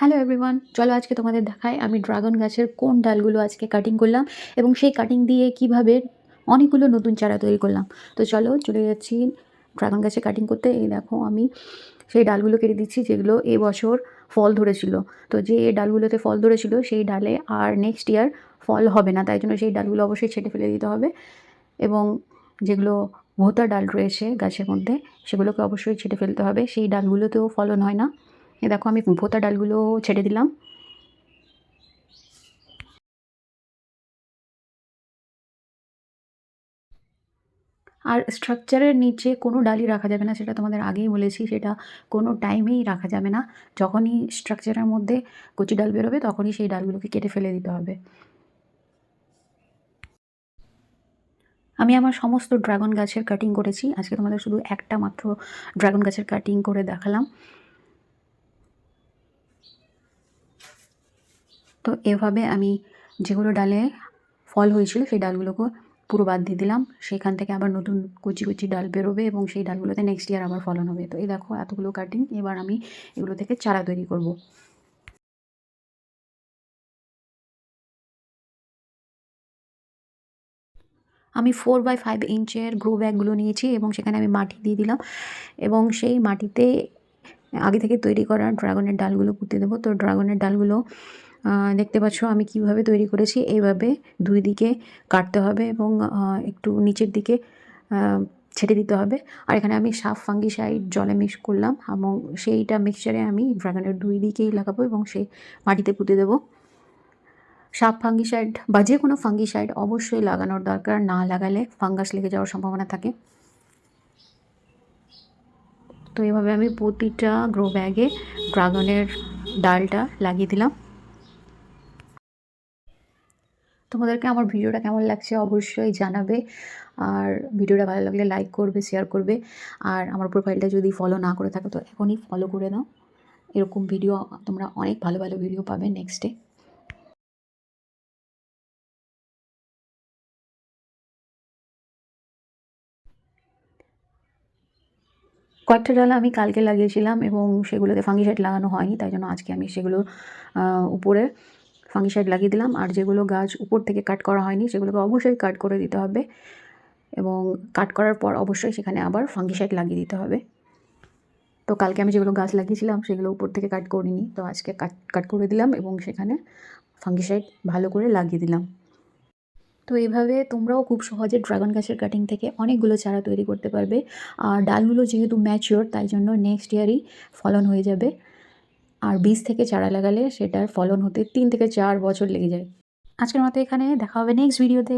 Hello everyone চলো আজকে তোমাদের দেখায় আমি ড্রাগন গাছের কোন ডালগুলো আজকে কাটিং করলাম এবং সেই কাটিং দিয়ে কীভাবে অনেকগুলো নতুন চারা তৈরি করলাম। তো চলো চলে যাচ্ছি ড্রাগন গাছে কাটিং করতে। এই দেখো আমি সেই ডালগুলো কেটে দিচ্ছি যেগুলো এ বছর ফল ধরেছিল। তো যে এই ডালগুলোতে ফল ধরেছিল সেই ডালে আর নেক্সট ইয়ার ফল হবে না, তাই জন্য সেই ডালগুলো অবশ্যই ছেটে ফেলে দিতে হবে এবং যেগুলো ভোতা ডাল রয়েছে গাছের মধ্যে সেগুলোকে অবশ্যই ছেটে ফেলতে হবে। সেই ডালগুলোতেও ফলন হয় না। এ দেখো আমি ভোতা ডালগুলো ছেড়ে দিলাম। আর স্ট্রাকচারের নিচে কোনো ডালই রাখা যাবে না, সেটা তোমাদের আগেই বলেছি, সেটা কোনো টাইমেই রাখা যাবে না। যখনই স্ট্রাকচারের মধ্যে কচি ডাল বেরোবে, তখনই সেই ডালগুলোকে কেটে ফেলে দিতে হবে। আমি আমার সমস্ত ড্রাগন গাছের কাটিং করেছি। আজকে তোমাদের শুধু একটা মাত্র ড্রাগন গাছের কাটিং করে দেখালাম। তো এভাবে আমি যেগুলো ডালে ফল হয়েছিল সেই ডালগুলোকে পুরো বাদ দিয়ে দিলাম। সেখান থেকে আবার নতুন কুচি কুচি ডাল বেরোবে এবং সেই ডালগুলোতে নেক্সট ইয়ার আবার ফলন হবে। তো এই দেখো এতগুলো কাটিং এবার আমি এগুলো থেকে চারা তৈরি করব। আমি ফোর বাই ফাইভ ইঞ্চের গ্রো ব্যাগগুলো নিয়েছি এবং সেখানে আমি মাটি দিয়ে দিলাম এবং সেই মাটিতে আগে থেকে তৈরি করা ড্রাগনের ডালগুলো পুঁতে দেবো। তো ড্রাগনের ডালগুলো দেখতে পাচ্ছ আমি কীভাবে তৈরি করেছি। এইভাবে দুই দিকে কাটতে হবে এবং একটু নিচের দিকে ছেড়ে দিতে হবে। আর এখানে আমি সাফ ফাঙ্গিসাইড জলে মিক্স করলাম এবং সেইটা মিক্সচারে আমি ড্রাগনের দুই দিকেই লাগাবো এবং সেই মাটিতে পুঁতে দেবো। সাপ ফাঙ্গিসাইড বা যে কোনো ফাঙ্গিসাইড অবশ্যই লাগানোর দরকার, না লাগালে ফাঙ্গাস লেগে যাওয়ার সম্ভাবনা থাকে। তো এভাবে আমি প্রতিটা গ্রো ব্যাগে ড্রাগনের ডালটা লাগিয়ে দিলাম। তোমাদেরকে আমার ভিডিওটা কেমন লাগছে অবশ্যই জানাবে। আর ভিডিওটা ভালো লাগলে লাইক করবে শেয়ার করবে। আর আমার প্রোফাইলটা যদি ফলো না করে থাকো তো এখনই ফলো করে দাও এরকম ভিডিও তোমরা অনেক ভালো ভালো ভিডিও পাবে নেক্সটে কয়েকটা ডাল আমি কালকে লাগিয়েছিলাম এবং সেগুলোতে ফাঙ্গিসাইড লাগানো হয়নি, তাই জন্য আজকে আমি সেগুলো উপরে ফাঙ্গিসাইড লাগিয়ে দিলাম। আর যেগুলো গাছ উপর থেকে কাট করা হয়নি, সেগুলোকে অবশ্যই কাট করে দিতে হবে। এবং কাট করার পর অবশ্যই সেখানে আবার ফাঙ্গিসাইড লাগিয়ে দিতে হবে। তো কালকে আমি যেগুলো গাছ লাগিয়েছিলাম, সেগুলো উপর থেকে কাট করিনি। তো আজকে কাট কাট করে দিলাম এবং সেখানে ফাঙ্গিসাইড ভালো করে লাগিয়ে দিলাম। তো এইভাবে তোমরাও খুব সহজে ড্রাগন গাছের কাটিং থেকে অনেকগুলো চারা তৈরি করতে পারবে। আর ডালগুলো যেহেতু ম্যাচিওর তাই জন্য নেক্সট ইয়ারই ফলন হয়ে যাবে। আর বীজ থেকে চারা লাগালে সেটার ফলন হতে তিন থেকে চার বছর লেগে যায়। আজকের মতো এখানে দেখা হবে নেক্সট ভিডিওতে